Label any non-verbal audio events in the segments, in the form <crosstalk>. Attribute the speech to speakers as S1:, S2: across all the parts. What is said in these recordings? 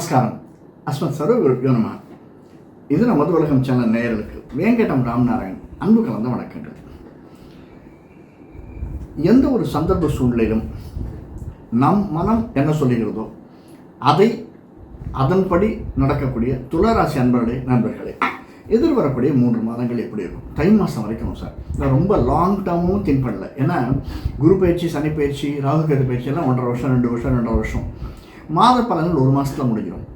S1: நமஸ்காரம். அஸ்மத் சர்வகுருப்பியோ நம. இது நம்ம மது உலகம் சேனல் நேயர்களுக்கு வேங்கடம் ராம்நாராயண் அன்பு கலந்த வணக்கங்கள். எந்த ஒரு சந்தர்ப்ப சூழ்நிலையிலும் நம் மனம் என்ன சொல்லுகிறதோ அதை அதன்படி நடக்கக்கூடிய துளராசி அன்பர்களே நண்பர்களே எதிர்வரக்கூடிய மூன்று மாதங்கள் எப்படி இருக்கும்? தை மாதம் வரைக்கும் சார். நான் ரொம்ப லாங் டேர்மும் திங்க் பண்ணல ஏன்னா குரு பயிற்சி சனி பயிற்சி ராகு கேது பயிற்சி எல்லாம் ஒன்றரை வருஷம் ரெண்டு வருஷம் ரெண்டரை வருஷம். மாத பலன்கள் ஒரு மாதத்தில் முடிஞ்சிடும்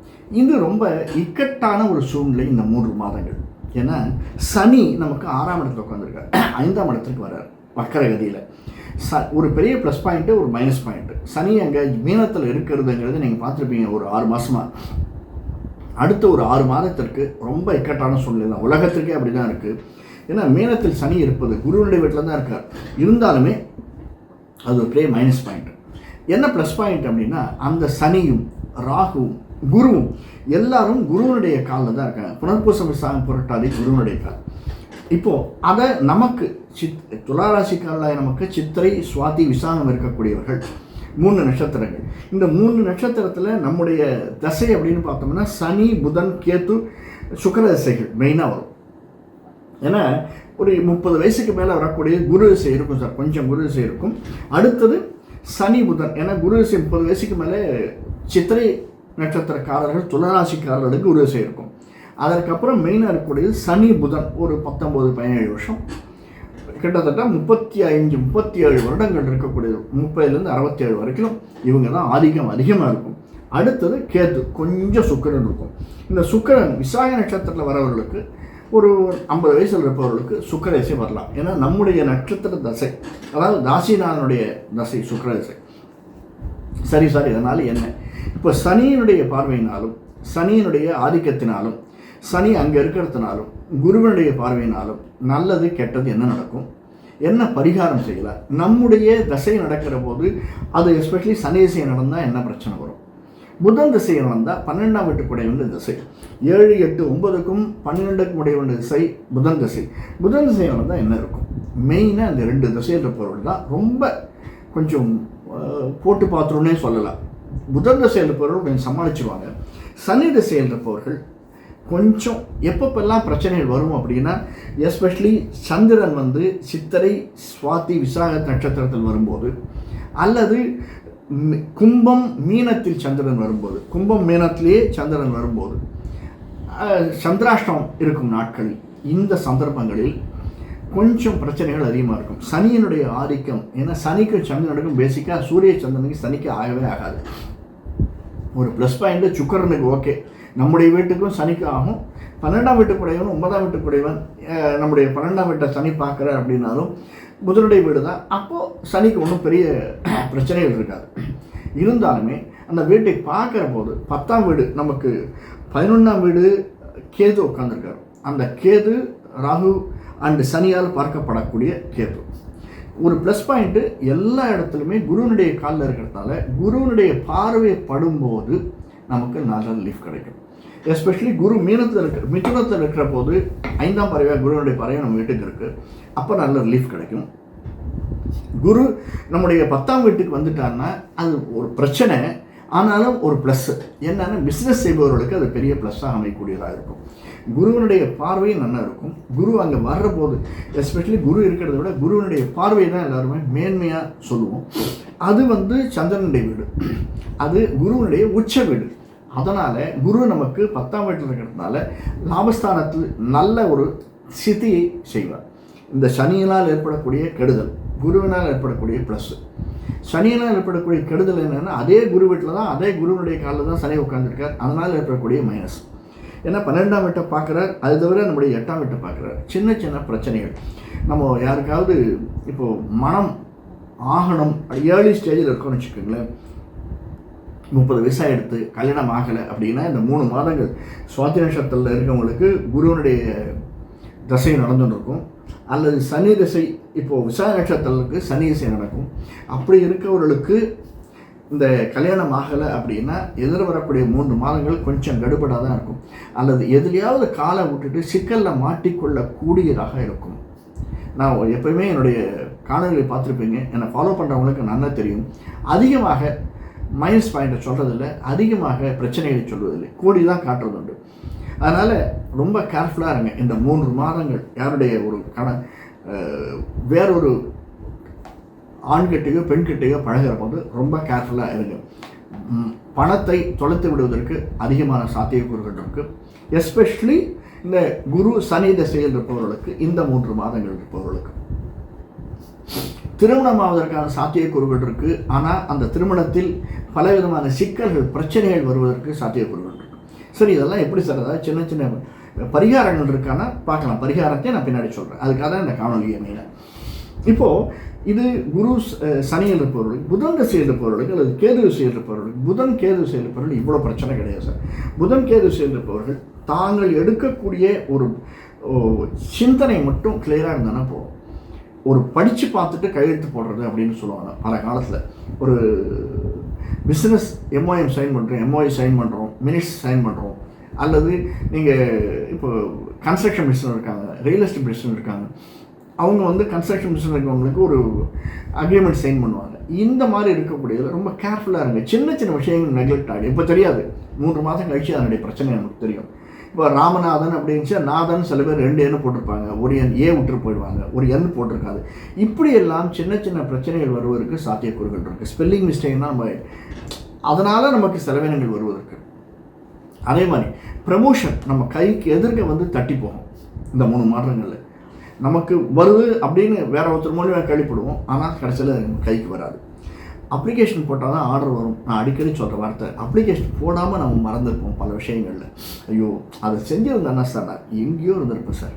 S1: இது ரொம்ப இக்கட்டான ஒரு சூழ்நிலை இந்த மூன்று மாதங்கள். ஏன்னா சனி நமக்கு ஆறாம் இடத்துல உட்காந்துருக்காரு <clears throat> ஐந்தாம் இடத்துக்கு வர்றார் வக்கரகதியில். ச ஒரு பெரிய ப்ளஸ் பாயிண்ட்டு ஒரு மைனஸ் பாயிண்ட்டு சனி அங்கே மீனத்தில் இருக்கிறதுங்கிறது நீங்கள் பார்த்துருப்பீங்க ஒரு ஆறு மாதமாக அடுத்த ஒரு ஆறு மாதத்திற்கு ரொம்ப இக்கட்டான சூழ்நிலை தான். உலகத்திற்கே அப்படி தான் இருக்குது ஏன்னா மீனத்தில் சனி இருப்பது குருவனுடைய வீட்டில் தான் இருக்கார். இருந்தாலுமே அது ஒரு பெரிய மைனஸ் பாயிண்ட் என்ன ப்ளஸ் பாயிண்ட் அப்படின்னா அந்த சனியும் ராகுவும் குருவும் எல்லாரும் குருவனுடைய காலில் தான் இருக்காங்க. புனர்பூசம் சாகம் புரட்டாதி குருவனுடைய கால். இப்போது அதை நமக்கு சித் துளாராசிக்காரலாய் நமக்கு சித்திரை சுவாதி விசாகம் இருக்கக்கூடியவர்கள். மூணு நட்சத்திரங்கள். இந்த மூணு நட்சத்திரத்தில் நம்முடைய தசை அப்படின்னு பார்த்தோம்னா சனி புதன் கேத்து சுக்கர தசைகள் மெயினாக வரும். ஏன்னா ஒரு முப்பது வயசுக்கு மேலே வரக்கூடிய குரு திசை இருக்கும் சார். கொஞ்சம் குரு திசை இருக்கும். அடுத்தது சனி புதன் ஏன்னா குரு முப்பது வயசுக்கு மேலே சித்திரை நட்சத்திரக்காரர்கள் துளராசிக்காரர்களுக்கு குரு திசை இருக்கும். அதற்கப்புறம் மெயினாக இருக்கக்கூடியது சனி புதன் ஒரு பத்தொம்போது பதினேழு வருஷம். கிட்டத்தட்ட முப்பத்தி ஐந்து முப்பத்தி ஏழு வருடங்கள் இருக்கக்கூடியது. முப்பதுலேருந்து அறுபத்தி ஏழு வரைக்கும் இவங்க தான் ஆதிக்கம் அதிகமாக இருக்கும். அடுத்தது கேத்து கொஞ்சம் சுக்கரன் இருக்கும். இந்த சுக்கரன் விசாக நட்சத்திரத்தில் வரவர்களுக்கு ஒரு ஐம்பது வயசில் இருப்பவர்களுக்கு சுக்கரதசை வரலாம். ஏன்னா நம்முடைய நட்சத்திர தசை அதாவது தாசிநாதனுடைய தசை சுக்கரதசை. சரி சார் இதனால் என்ன? இப்போ சனியினுடைய பார்வையினாலும் சனியினுடைய ஆதிக்கத்தினாலும் சனி அங்கே இருக்கிறதுனாலும் குருவனுடைய பார்வையினாலும் நல்லது கெட்டது என்ன நடக்கும்? என்ன பரிகாரம் செய்யலாம்? நம்முடைய தசை நடக்கிற போது அது எஸ்பெஷலி சனி திசை நடந்தால் என்ன பிரச்சனை வரும்? புதன் திசையில் வந்தால் பன்னெண்டாம் வீட்டுக்குடைய வேண்டிய திசை. ஏழு எட்டு ஒன்பதுக்கும் பன்னிரெண்டுக்கும் உடைய வேண்டிய திசை புதன் திசை. புதன் திசையில் வந்தால் என்ன இருக்கும்? மெயினாக அந்த ரெண்டு திசையில் இருப்பவர்கள் தான். ரொம்ப கொஞ்சம் போட்டு பார்த்துருன்னே சொல்லலாம். புதன் திசையில் இருப்பவர்கள் கொஞ்சம் சமாளிச்சுவாங்க சனி திசையில் இருப்பவர்கள் கொஞ்சம் எப்பப்பெல்லாம் பிரச்சனைகள் வரும் அப்படின்னா எஸ்பெஷலி சந்திரன் வந்து சித்திரை சுவாதி விசாக நட்சத்திரத்தில் வரும்போது அல்லது கும்பம் மீனத்தில் சந்திரன் வரும்போது கும்பம் மீனத்திலேயே சந்திரன் வரும்போது சந்திராஷ்டம் இருக்கும் நாட்கள் இந்த சந்தர்ப்பங்களில் கொஞ்சம் பிரச்சனைகள் அதிகமாக இருக்கும். சனியினுடைய ஆதிக்கம் ஏன்னா சனிக்கு சந்திரனுக்கும் பேசிக்காக சூரிய சந்திரனுக்கு சனிக்கு ஆகவே ஆகாது. ஒரு ப்ளஸ் பாயிண்ட்டு சுக்கரனுக்கு ஓகே நம்முடைய வீட்டுக்கும் சனிக்கு ஆகும். பன்னெண்டாம் வீட்டுக்குடையவன் ஒன்பதாம் வீட்டுக்குடையவன் நம்முடைய பன்னெண்டாம் வீட்டை சனி பார்க்குற அப்படின்னாலும் புதனுடைய வீடு தான் அப்போது சனிக்கு ஒன்றும் பெரிய பிரச்சனைகள் இருக்காது. இருந்தாலுமே அந்த வீட்டை பார்க்குற போது பத்தாம் வீடு நமக்கு பதினொன்றாம் வீடு கேது உட்காந்துருக்காரு அந்த கேது ராகு அண்டு சனியால் பார்க்கப்படக்கூடிய கேது. ஒரு ப்ளஸ் பாயிண்ட்டு எல்லா இடத்துலையுமே குருவனுடைய காலில் இருக்கிறதால குருவனுடைய பார்வை படும்போது நமக்கு நல்ல ரிலீஃப் கிடைக்கும். எஸ்பெஷலி குரு மீனத்தில் இருக்கிற மிதுனத்தில் இருக்கிற போது ஐந்தாம் பறவையாக குருவனுடைய பறவை நம்ம வீட்டுக்கு இருக்குது அப்போ நல்ல ரிலீஃப் கிடைக்கும். குரு நம்முடைய பத்தாம் வீட்டுக்கு வந்துட்டாருன்னா அது ஒரு பிரச்சனை. ஆனாலும் ஒரு ப்ளஸ் என்னென்னா பிஸ்னஸ் செய்பவர்களுக்கு அது பெரிய ப்ளஸ்ஸாக அமையக்கூடியதாக இருக்கும். குருவனுடைய பார்வையும் நல்லா இருக்கும். குரு அங்கே வர்ற போது எஸ்பெஷலி குரு இருக்கிறத விட குருவனுடைய பார்வை தான் எல்லாருமே மேன்மையாக சொல்லுவோம். அது வந்து சந்திரனுடைய வீடு. அது குருவனுடைய உச்ச வீடு. அதனால் குரு நமக்கு பத்தாம் வீட்டில் இருக்கிறதுனால லாபஸ்தானத்தில் நல்ல ஒரு சித்தியை செய்வார். இந்த சனியினால் ஏற்படக்கூடிய கெடுதல் குருவினால் ஏற்படக்கூடிய ப்ளஸ்ஸு சனியினால் ஏற்படக்கூடிய கெடுதல் என்னென்னா அதே குரு வீட்டில் தான் அதே குருவினுடைய காலில் தான் சனி உட்காந்துருக்கார் அதனால் ஏற்படக்கூடிய மைனஸ் ஏன்னா பன்னெண்டாம் வீட்டை பார்க்குறார். அது தவிர நம்முடைய எட்டாம் வீட்டை பார்க்குறார். சின்ன சின்ன பிரச்சனைகள். நம்ம யாருக்காவது இப்போது மனம் ஆகணும் ஏர்லி ஸ்டேஜில் இருக்கோம்னு வச்சுக்கோங்களேன். முப்பது வயசாக எடுத்து கல்யாணம் ஆகலை அப்படின்னா இந்த மூணு மாதங்கள் சுவாதி நட்சத்திரத்தில் இருக்கவங்களுக்கு குருவனுடைய தசை நடந்துட்டு இருக்கும் அல்லது சனி திசை இப்போது விசா நட்சத்திரத்துக்கு சனி திசை நடக்கும். அப்படி இருக்கவர்களுக்கு இந்த கல்யாணம் ஆகலை அப்படின்னா எதிர் வரக்கூடிய மூன்று மாதங்கள் கொஞ்சம் கடுபடாக தான் இருக்கும். அல்லது எதுலையாவது காலை விட்டுட்டு சிக்கலில் மாட்டிக்கொள்ளக்கூடியதாக இருக்கும். நான் எப்பயுமே என்னுடைய காணொலியை பார்த்துருப்பீங்க. என்னை ஃபாலோ பண்ணுறவங்களுக்கு நல்லா தெரியும். அதிகமாக மைனஸ் பாயிண்ட்டை சொல்கிறதில்ல அதிகமாக பிரச்சனைகளை சொல்வதில்லை. கோடி தான் காட்டுறது உண்டு. அதனால் ரொம்ப கேர்ஃபுல்லாக இருங்க. இந்த மூன்று மாதங்கள் யாருடைய ஒரு கண வேறொரு ஆண்கிட்டையோ பெண்கிட்டையோ பழகிற போது ரொம்ப கேர்ஃபுல்லாக இருங்க. பணத்தை தொலைத்து விடுவதற்கு அதிகமான சாத்தியக்கூறுகள் இருக்குது எஸ்பெஷலி இந்த குரு சனி திசையில் இருப்பவர்களுக்கு இந்த மூன்று மாதங்கள் இருப்பவர்களுக்கு. திருமணம் ஆவதற்கான சாத்தியக்கூறுகள் இருக்கு. ஆனால் அந்த திருமணத்தில் பலவிதமான சிக்கல்கள் பிரச்சனைகள் வருவதற்கு சாத்தியக்கூறுகள் இருக்கு. சரி இதெல்லாம் எப்படி சார்? அதாவது சின்ன சின்ன பரிகாரங்கள் இருக்கானா பார்க்கலாம். பரிகாரத்தை நான் பின்னாடி சொல்கிறேன் அதுக்காக தான் இந்த காணொலியை மெயினாக இப்போது இது குரு சனியில் இருப்பவர்களுக்கு புதன் திசையில் இருப்பவர்களுக்கு அல்லது கேது திசையில் இருப்பவர்களுக்கு புதன் கேது திசையில் இருப்பவர்கள் இவ்வளோ பிரச்சனை கிடையாது சார். புதன் கேது திசையில் இருப்பவர்கள் தாங்கள் எடுக்கக்கூடிய ஒரு ஓ, சிந்தனை மட்டும் கிளியராக இருந்தானா போதும். ஒரு படித்து பார்த்துட்டு கையெழுத்து போடுறது அப்படின்னு சொல்லுவாங்க. பல காலத்தில். ஒரு பிஸ்னஸ் எம்ஓஎம் சைன் பண்ணுறோம் எம்ஓஐ சைன் பண்ணுறோம் மினிட்ஸ் சைன் பண்ணுறோம் அல்லது நீங்கள் இப்போ கன்ஸ்ட்ரக்ஷன் பிஸ்னஸ் இருக்காங்க ரியல் எஸ்டேட் பிஸ்னஸ் இருக்காங்க. அவங்க வந்து கன்ஸ்ட்ரக்ஷன் பிஸ்னஸ் இருக்கவங்களுக்கு ஒரு அக்ரிமெண்ட் சைன் பண்ணுவாங்க. இந்த மாதிரி இருக்கக்கூடியது ரொம்ப கேர்ஃபுல்லாக இருங்க. சின்ன சின்ன விஷயங்கள் நெக்லெக்ட் ஆகும் இப்போ தெரியாது. மூன்று மாதம் கழிச்சு அதனுடைய பிரச்சனை நமக்கு தெரியும். இப்போ ராமநாதன் அப்படின்னுச்சு நாதன் சில பேர் ரெண்டு எண்ணு போட்டிருப்பாங்க. ஒரு எண் ஏ விட்டு போயிடுவாங்க. ஒரு எண் போட்டிருக்காது. இப்படியெல்லாம் சின்ன சின்ன பிரச்சனைகள் வருவதற்கு சாத்தியக்கூறுகள் இருக்குது ஸ்பெல்லிங் மிஸ்டேக்னா நம்ம அதனால் நமக்கு செலவினங்கள் வருவதற்கு. அதே மாதிரி ப்ரமோஷன் நம்ம கைக்கு எதிர்க்க வந்து தட்டி போகும். இந்த மூணு மாற்றங்களில். நமக்கு வருது அப்படின்னு வேற ஒருத்தர் மூலியமாக கழிப்பிடுவோம் ஆனால் கடைசியில் கைக்கு வராது. அப்ளிகேஷன் போட்டால் தான் ஆர்டர் வரும். நான் அடிக்கடி சொல்கிற வார்த்தை. அப்ளிகேஷன் போடாமல் நம்ம மறந்துருப்போம் பல விஷயங்களில். ஐயோ அதை செஞ்சிருந்தேன்னா சார் நான் எங்கேயோ இருந்திருப்பேன் சார்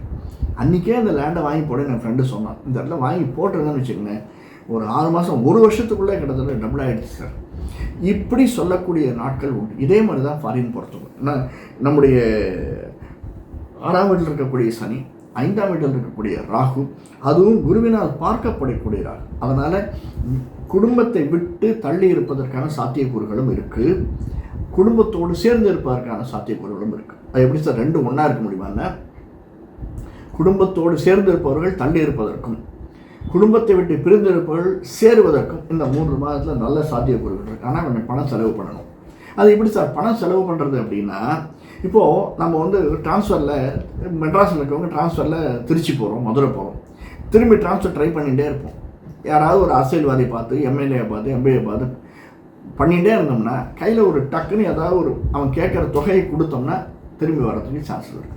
S1: அன்றைக்கே அந்த லேண்டை வாங்கி போட என் ஃப்ரெண்டு சொன்னான். இந்த இடத்துல வாங்கி போட்டிருந்தேன்னு வச்சுக்கோங்களேன் ஒரு ஆறு மாதம் ஒரு வருஷத்துக்குள்ளே கிட்டத்தட்ட டபுள் ஆகிடுச்சு சார் இப்படி சொல்லக்கூடிய நாட்கள் உண்டு. இதே மாதிரி தான் ஃபாரின் பொறுத்தவங்க நான் நம்முடைய ஆறாம் வீட்டில் இருக்கக்கூடிய சனி ஐந்தாம் வீட்டில் இருக்கக்கூடிய ராகு அதுவும் குருவினால் பார்க்கப்படக்கூடிய ராகு. அதனால் குடும்பத்தை விட்டு தள்ளி இருப்பதற்கான சாத்தியக்கூறுகளும் இருக்குது குடும்பத்தோடு சேர்ந்து இருப்பதற்கான சாத்தியக்கூறுகளும் இருக்குது அது எப்படி சார்? ரெண்டு ஒன்றா இருக்க முடியுமான்னா குடும்பத்தோடு சேர்ந்து இருப்பவர்கள் தள்ளி இருப்பதற்கும் குடும்பத்தை விட்டு பிரிந்திருப்பவர்கள் சேருவதற்கும் இந்த மூன்று மாதத்தில் நல்ல சாத்தியக்கூறுகள் இருக்குது ஆனால் கொஞ்சம் பணம் செலவு பண்ணணும். அது எப்படி சார்? பணம் செலவு பண்ணுறது அப்படின்னா இப்போது நம்ம வந்து டிரான்ஸ்ஃபரில் மெட்ராஸில் இருக்கவங்க ட்ரான்ஸ்ஃபரில் திருச்சி போகிறோம் மதுரை போகிறோம் திரும்பி ட்ரான்ஸ்ஃபர் ட்ரை பண்ணிகிட்டே இருப்போம். யாராவது ஒரு அரசியல்வாதியை பார்த்து எம்எல்ஏ பார்த்து எம்பிஏ பார்த்து பண்ணிகிட்டே இருந்தோம்னா கையில் ஒரு டக்குன்னு ஏதாவது ஒரு அவன் கேட்குற தொகையை கொடுத்தோம்னா திரும்பி வர்றதுக்கு சான்ஸ் இருக்குது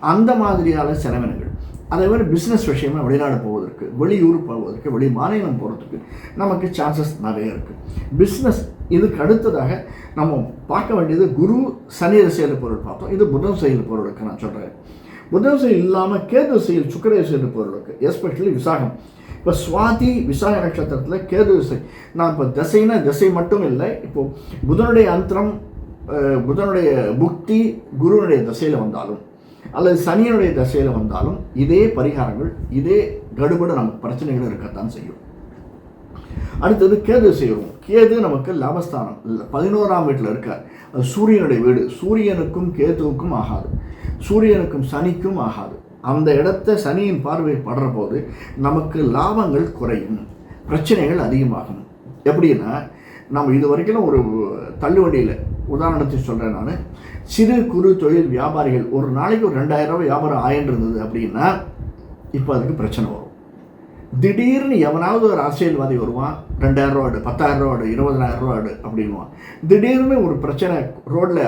S1: அந்த மாதிரியான செலவினங்கள். அதே மாதிரி பிஸ்னஸ் விஷயமா வெளிநாடு போவதற்கு வெளியூர் போவதற்கு வெளி மாநிலம் போகிறதுக்கு நமக்கு சான்சஸ் நிறைய இருக்குது பிஸ்னஸ் இதுக்கு அடுத்ததாக நம்ம பார்க்க வேண்டியது குரு சனி திசையில் பொருள் பார்த்தோம். இது புதன் செயல் பொருளுக்கு நான் சொல்கிறேன் புதன் செயல் இல்லாமல் கேது செயல் சுக்கர பொருளுக்கு எஸ்பெஷலி விசாகம். இப்போ சுவாதி விசாக நட்சத்திரத்தில் கேது திசை நான் இப்போ திசைனா திசை மட்டும் இல்லை இப்போது புதனுடைய அந்தரம் புதனுடைய புக்தி குருவனுடைய திசையில் வந்தாலும் அல்லது சனியனுடைய திசையில் வந்தாலும் இதே பரிகாரங்கள் இதே கடுபடு நமக்கு பிரச்சனைகள் இருக்கத்தான் செய்யும். அடுத்தது கேது செய்வோம் கேது நமக்கு லாபஸ்தானம். பதினோராம் வீட்டில் இருக்கார். அது சூரியனுடைய வீடு. சூரியனுக்கும் கேதுவுக்கும் ஆகாது. சூரியனுக்கும் சனிக்கும் ஆகாது. அந்த இடத்த சனியின் பார்வை படுற போது நமக்கு லாபங்கள் குறையும் பிரச்சனைகள் அதிகமாகும். எப்படின்னா நம்ம இது வரைக்கும் ஒரு தள்ளுவண்டியில் உதாரணத்துக்கு சொல்கிறேன் நான் சிறு குறு தொழில் வியாபாரிகள் ஒரு நாளைக்கு ஒரு ரெண்டாயிரம் ரூபாய் வியாபாரம் ஆயின்னு இருந்தது அப்படின்னா இப்போ அதுக்கு பிரச்சனை வரும். திடீர்னு எவனாவது ஒரு அரசியல்வாதி வருவான் ரெண்டாயிரம் ரூபாடு பத்தாயிரம் ரூபாடு ரூபா ஆடு அப்படின்வான் திடீர்னு ஒரு பிரச்சனை ரோட்டில்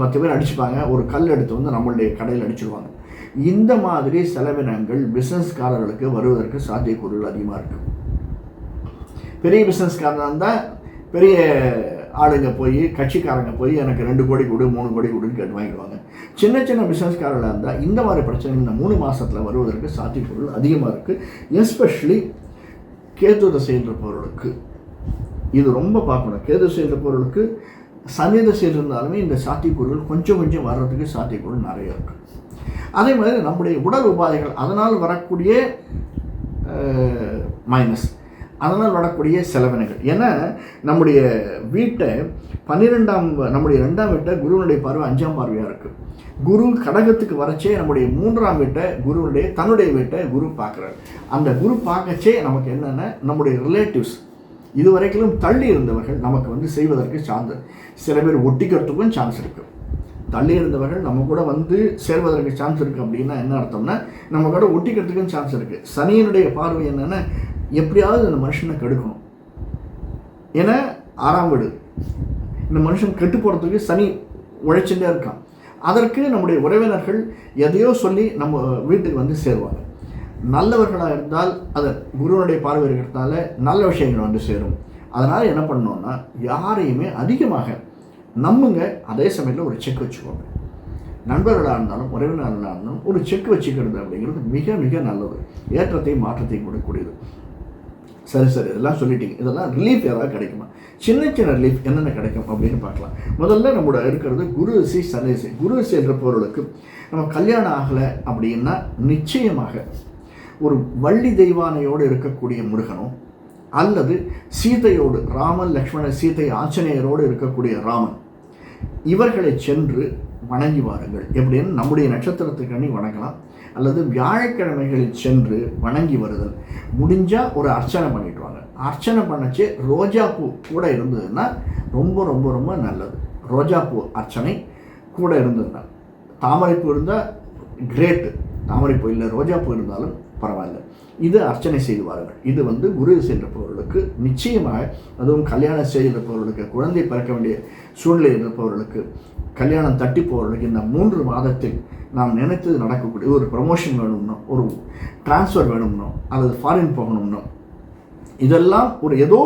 S1: பத்து பேர் அடிச்சுப்பாங்க ஒரு கல் எடுத்து வந்து நம்மளுடைய கடையில் அடிச்சிருவாங்க. இந்த மாதிரி செலவினங்கள் பிஸ்னஸ்காரர்களுக்கு வருவதற்கு சாத்தியக்கூறுகள் அதிகமாக இருக்குது பெரிய பிஸ்னஸ்காரனாக இருந்தால் பெரிய ஆளுங்க போய் கட்சிக்காரங்க போய் எனக்கு ரெண்டு கோடி கொடு மூணு கோடி கொடுன்னு கேட்டு வாங்கிடுவாங்க. சின்ன சின்ன பிஸ்னஸ்காரர்களாக இருந்தால் இந்த மாதிரி பிரச்சனை இந்த மூணு மாதத்தில் வருவதற்கு சாத்தியக்கூறுகள் அதிகமாக இருக்குது எஸ்பெஷலி கேது திசையில் பொருளுக்கு இது ரொம்ப பார்க்கணும். கேது செய்கிற பொருளுக்கு சனி திசையில் இருந்தாலுமே இந்த சாத்தியக்கூறுகள் கொஞ்சம் கொஞ்சம் வர்றதுக்கு சாத்தியக்கூறுகள் நிறைய இருக்குது அதே மாதிரி நம்முடைய உடல் உபாதைகள் அதனால் வரக்கூடிய மைனஸ் அதனால் வரக்கூடிய செலவினங்கள். ஏன்னா நம்முடைய வீட்டை பன்னிரெண்டாம் நம்முடைய ரெண்டாம் வீட்டை குருவனுடைய பார்வை அஞ்சாம் பார்வையாக இருக்குது குரு கடகத்துக்கு வரச்சே நம்முடைய மூன்றாம் வீட்டை குருவனுடைய தன்னுடைய வீட்டை குரு பார்க்குறாரு. அந்த குரு பார்க்கச்சே நமக்கு என்னென்ன நம்முடைய ரிலேட்டிவ்ஸ் இதுவரைக்கும் தள்ளி இருந்தவர்கள் நமக்கு வந்து செய்வதற்கு சான்ஸ் சில பேர் ஒட்டிக்கிறதுக்கும் சான்ஸ் இருக்குது தள்ளி இருந்தவர்கள் நம்ம கூட வந்து சேர்வதற்கு சான்ஸ் இருக்குது அப்படின்னா என்ன அர்த்தம்னா நம்ம கூட ஒட்டிக்கிறதுக்கும் சான்ஸ் இருக்குது சனியினுடைய பார்வை என்னென்னா எப்படியாவது இந்த மனுஷனை கெடுக்கணும் ஏன்னா ஆறாம் வீடு. இந்த மனுஷன் கெட்டு போகிறதுக்கு சனி உழைச்சுட்டே இருக்கான். அதற்கு நம்முடைய உறவினர்கள் எதையோ சொல்லி நம்ம வீட்டுக்கு வந்து சேருவாங்க. நல்லவர்களாக இருந்தால் அது குருவனுடைய பார்வை இருக்கிறதால நல்ல விஷயங்கள் வந்து சேரும். அதனால் என்ன பண்ணோன்னா யாரையுமே அதிகமாக நம்புங்க அதே சமயத்தில் ஒரு செக் வச்சுக்கோங்க. நண்பர்களாக இருந்தாலும் உறவினர்களாக இருந்தாலும் ஒரு செக் வச்சுக்கிறது அப்படிங்கிறது மிக மிக நல்லது. ஏற்றத்தையும் மாற்றத்தையும் கொடுக்கக்கூடியது. சரி சரி இதெல்லாம் சொல்லிட்டீங்க. இதெல்லாம் ரிலீஃப் ஏதாவது கிடைக்குமா? சின்ன சின்ன ரிலீஃப் என்னென்ன கிடைக்கும் அப்படின்னு பார்க்கலாம். முதல்ல நம்மளோட இருக்கிறது குரு சி சனேசி குரு என்ற பொருளுக்கு நம்ம கல்யாணம் ஆகலை அப்படின்னா நிச்சயமாக ஒரு வள்ளி தெய்வானையோடு இருக்கக்கூடிய முருகனும் அல்லது சீதையோடு ராமன் லக்ஷ்மண சீதை ஆஞ்சநேயரோடு இருக்கக்கூடிய ராமன் இவர்களை சென்று வணங்கி வாருங்கள். எப்படின்னு நம்முடைய நட்சத்திரத்துக்கணி வணங்கலாம். அல்லது வியாழக்கிழமைகளில் சென்று வணங்கி வருதல். முடிஞ்சால் ஒரு அர்ச்சனை பண்ணிட்டு வாங்க. அர்ச்சனை பண்ணச்சு ரோஜாப்பூ கூட இருந்ததுன்னா ரொம்ப ரொம்ப ரொம்ப நல்லது. ரோஜாப்பூ அர்ச்சனை கூட இருந்ததுன்னா. தாமரைப்பூ இருந்தால் கிரேட்டு தாமரைப்பூ இல்லை ரோஜாப்பூ இருந்தாலும் பரவாயில்ல. இது அர்ச்சனை செய்துவார்கள் இது வந்து குரு சென்றப்பவர்களுக்கு நிச்சயமாக அதுவும் கல்யாணம் செய்திருப்பவர்களுக்கு குழந்தை பிறக்க வேண்டிய சூழ்நிலை இருப்பவர்களுக்கு கல்யாணம் தட்டி போவர்களுக்கு இந்த மூன்று மாதத்தில் நாம் நினைத்தது நடக்கக்கூடிய ஒரு ப்ரமோஷன் வேணும்னோ ஒரு டிரான்ஸ்ஃபர் வேணும்னோ அல்லது ஃபாரின் போகணும்னோ இதெல்லாம் ஒரு ஏதோ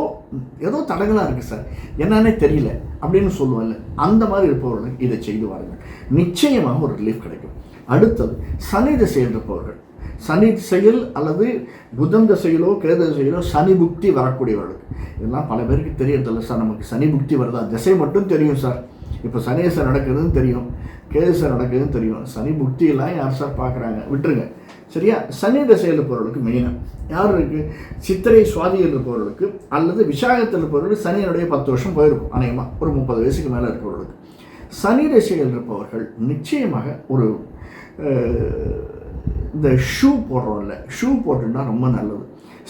S1: ஏதோ தடங்களாக இருக்குது சார். என்னன்னே தெரியல அப்படின்னு சொல்லுவாங்கல்ல அந்த மாதிரி இருப்பவர்களுக்கு இதை செய்து வாருங்கள். நிச்சயமாக ஒரு ரிலீஃப் கிடைக்கும். அடுத்தது சனி திசை இருப்பவர்கள் சனி திசையில் அல்லது புதன் திசையிலோ கேது திசையிலோ சனி புக்தி வரக்கூடியவர்களுக்கு. இதெல்லாம் பல பேருக்கு தெரியறதில்ல சார். நமக்கு சனி புக்தி வருதா? திசை மட்டும் தெரியும் சார். இப்போ சனீசர் நடக்குதுன்னு தெரியும். கேதுசர் நடக்குதுன்னு தெரியும். சனி புக்தியெல்லாம் யார் சார் பார்க்குறாங்க? விட்டுருங்க. சரியா? சனி திசையில் இருப்பவர்களுக்கு மெயினாக யார் இருக்குது சித்திரை சுவாதியில் இருப்பவர்களுக்கு அல்லது விசாகத்தில் இருப்பவர்களுக்கு சனியினுடைய பத்து வருஷம் போயிருக்கும். அநேகமாக ஒரு முப்பது வயசுக்கு மேலே இருப்பவர்களுக்கு சனி திசையில் இருப்பவர்கள் நிச்சயமாக ஒரு இந்த ஷூ போடுறோம்ல ஷூ போட்டுன்னா ரொம்ப நல்லது.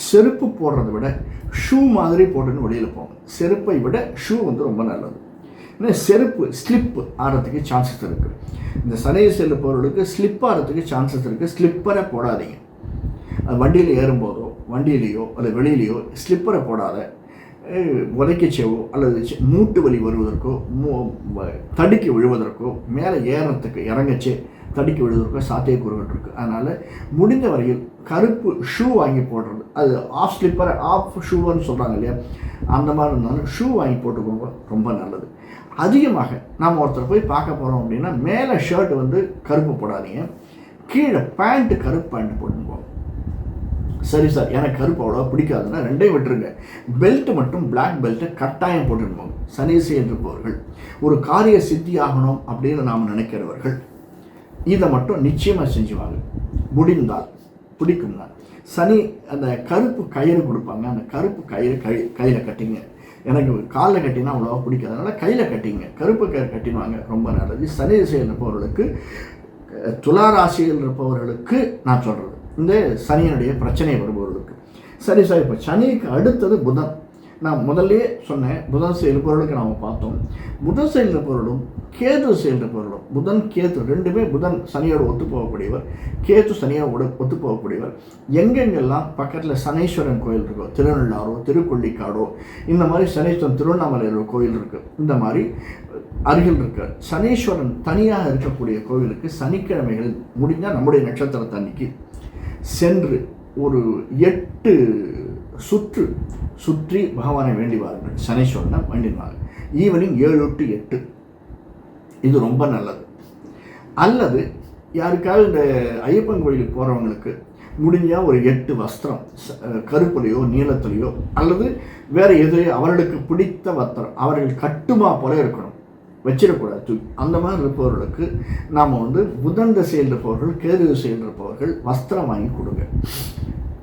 S1: செருப்பு போடுறத விட ஷூ மாதிரி போட்டுன்னு வெளியில் போகணும். செருப்பை விட ஷூ வந்து ரொம்ப நல்லது. ஏன்னா செருப்பு ஸ்லிப்பு ஆடுறதுக்கு சான்சஸ் இருக்குது இந்த சனையை செல்லு போகிறவர்களுக்கு ஸ்லிப் ஆகிறதுக்கு சான்சஸ் இருக்குது ஸ்லிப்பரை போடாதீங்க. அது வண்டியில் ஏறும்போதோ வண்டியிலேயோ அல்லது வெளியிலேயோ ஸ்லிப்பரை போடாத. உதைக்கச்சேவோ அல்லது மூட்டு வலி வருவதற்கோ தடுக்கி விழுவதற்கோ மேலே ஏறத்துக்கு இறங்கச்சே தடுக்கி விழுவதற்கோ சாத்தியக்கூறுகள் இருக்குது அதனால் முடிந்த வரையில் கருப்பு ஷூ வாங்கி போடுறது. அது ஆஃப் ஸ்லிப்பர் ஆஃப் ஷூன்னு சொல்கிறாங்க இல்லையா? அந்த மாதிரி இருந்தாலும் ஷூ வாங்கி போட்டுக்கோங்க. ரொம்ப நல்லது. அதிகமாக நாம் ஒருத்தர் போய் பார்க்க போகிறோம் அப்படின்னா மேலே ஷர்ட் வந்து கருப்பு போடாதீங்க. கீழே பேண்ட்டு கருப்பு பேண்ட் போட்டுன்னு சரி சார் எனக்கு கருப்பு அவ்வளோ பிடிக்காதுன்னா ரெண்டையும் விட்டுருங்க. பெல்ட்டு மட்டும் பிளாக் பெல்ட்டை கட்டாயம் போட்டுருப்போம் போங்க சனீசி இருப்பவர்கள் ஒரு காரிய சித்தி ஆகணும் அப்படின்னு நாம் நினைக்கிறவர்கள். இதை மட்டும் நிச்சயமாக செஞ்சுவாங்க. முடிந்தால் பிடிக்கும்னா சனி அந்த கருப்பு கயிறு கொடுப்பாங்க. அந்த கருப்பு கயிறு கை கையில் கட்டிங்க. எனக்கு காலில் கட்டினா அவ்வளோவா பிடிக்காது. அதனால் கையில் கட்டிங்க. கருப்பு கயிறு கட்டினுவாங்க ரொம்ப நல்லது. சனி திசையில் இருப்பவர்களுக்கு துலா ராசியில் இருப்பவர்களுக்கு நான் சொல்கிறது இந்த சனியினுடைய பிரச்சனை வருபவர்களுக்கு சரி சார். இப்போ சனிக்கு அடுத்தது புதன். நான் முதல்லே சொன்னேன் புதன் செயல் பொருளுக்கு நாம் பார்த்தோம். புதன் செயல்கிற பொருளும் கேது செயல்கிற பொருளும் புதன் கேது ரெண்டுமே புதன் சனியோடு ஒத்து போகக்கூடியவர் கேது சனியோடு ஒத்து போகக்கூடியவர் எங்கெங்கெல்லாம் பக்கத்தில் சனீஸ்வரன் கோயில் இருக்கோ திருநள்ளாரோ திருக்கொள்ளிக்காடோ இந்த மாதிரி சனீஸ்வரன் திருவண்ணாமலையில் கோயில் இருக்குது இந்த மாதிரி அருகில் இருக்க சனீஸ்வரன் தனியாக இருக்கக்கூடிய கோவிலுக்கு சனிக்கிழமைகளில் முடிஞ்சால் நம்முடைய நட்சத்திரத்தன்னைக்கு சென்று ஒரு எட்டு சுற்று சுற்றி பகவானை வேண்டிவார்கள் சனீஸ்வரனை வேண்டினார்கள் ஈவினிங் ஏழு டு எட்டு. இது ரொம்ப நல்லது. அல்லது யாருக்காவது இந்த ஐயப்பன் கோயிலுக்கு போகிறவங்களுக்கு முடிஞ்சால் ஒரு எட்டு வஸ்திரம் கருப்புலையோ நீளத்துலையோ அல்லது வேறு எது அவர்களுக்கு பிடித்த வஸ்திரம் அவர்கள் கட்டுமா போல இருக்கணும். வச்சிடக்கூடாது. அந்த மாதிரி இருப்பவர்களுக்கு நாம் வந்து புதன் திசையில் இருப்பவர்கள் கேது திசையில் இருப்பவர்கள் வஸ்திரம் வாங்கி கொடுங்க.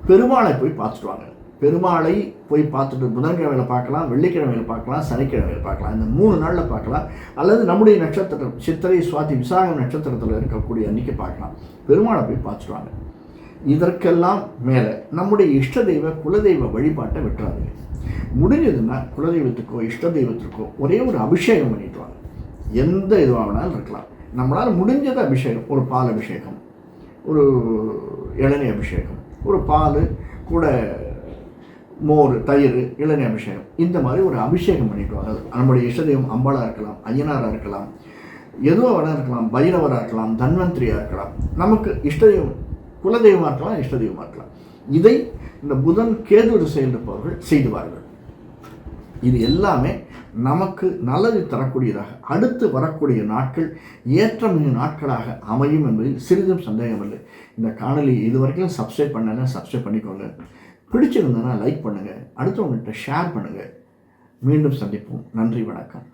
S1: பெருமாளை போய் பார்த்துட்டு வாங்க. பெருமாளை போய் பார்த்துட்டு புதன்கிழமையில் பார்க்கலாம் வெள்ளிக்கிழமையில் பார்க்கலாம் சனிக்கிழமையில் பார்க்கலாம். இந்த மூணு நாளில் பார்க்கலாம். அல்லது நம்முடைய நட்சத்திரம் சித்திரை சுவாதி விசாகம் நட்சத்திரத்தில் இருக்கக்கூடிய அன்றைக்கி பார்க்கலாம். பெருமாளை போய் பார்த்துருவாங்க இதற்கெல்லாம் மேலே நம்முடைய இஷ்ட தெய்வ குலதெய்வ வழிபாட்டை விட்டுறாதீங்க. முடிஞ்சதுன்னா குலதெய்வத்துக்கோ இஷ்ட தெய்வத்திற்கோ ஒரே ஒரு அபிஷேகம் பண்ணிட்டு வாங்க. எந்த இதுவாக வேணாலும் இருக்கலாம். நம்மளால் முடிஞ்சது அபிஷேகம். ஒரு பால் அபிஷேகம் ஒரு இளநீ அபிஷேகம் ஒரு பால் கூட மோர் தயிர் இளநீ அபிஷேகம். இந்த மாதிரி ஒரு அபிஷேகம் பண்ணிட்டு நம்முடைய இஷ்டதெய்வம் அம்பாளாக இருக்கலாம் ஐயனாராக இருக்கலாம் எதுவாக வேணா இருக்கலாம் பைரவராக இருக்கலாம் தன்வந்திரியாக இருக்கலாம். நமக்கு இஷ்டதெய்வம் குலதெய்வமாக இருக்கலாம் இஷ்டதெய்வமாக இருக்கலாம். இதை இந்த புதன் கேது திசையில் இருப்பவர்கள் செய்துவார்கள். இது எல்லாமே நமக்கு நல்லது தரக்கூடியதாக அடுத்து வரக்கூடிய நாட்கள் ஏற்றமிகு நாட்களாக அமையும் என்பதில் சிறிதும் சந்தேகமில்லை. இந்த காணொலி இதுவரைக்கும் சப்ஸ்கிரைப் பண்ணலை சப்ஸ்கிரைப் பண்ணிக்கோங்க. பிடிச்சிருந்ததுன்னா லைக் பண்ணுங்கள் அடுத்தவங்கள்ட்ட ஷேர் பண்ணுங்கள் மீண்டும் சந்திப்போம். நன்றி வணக்கம்.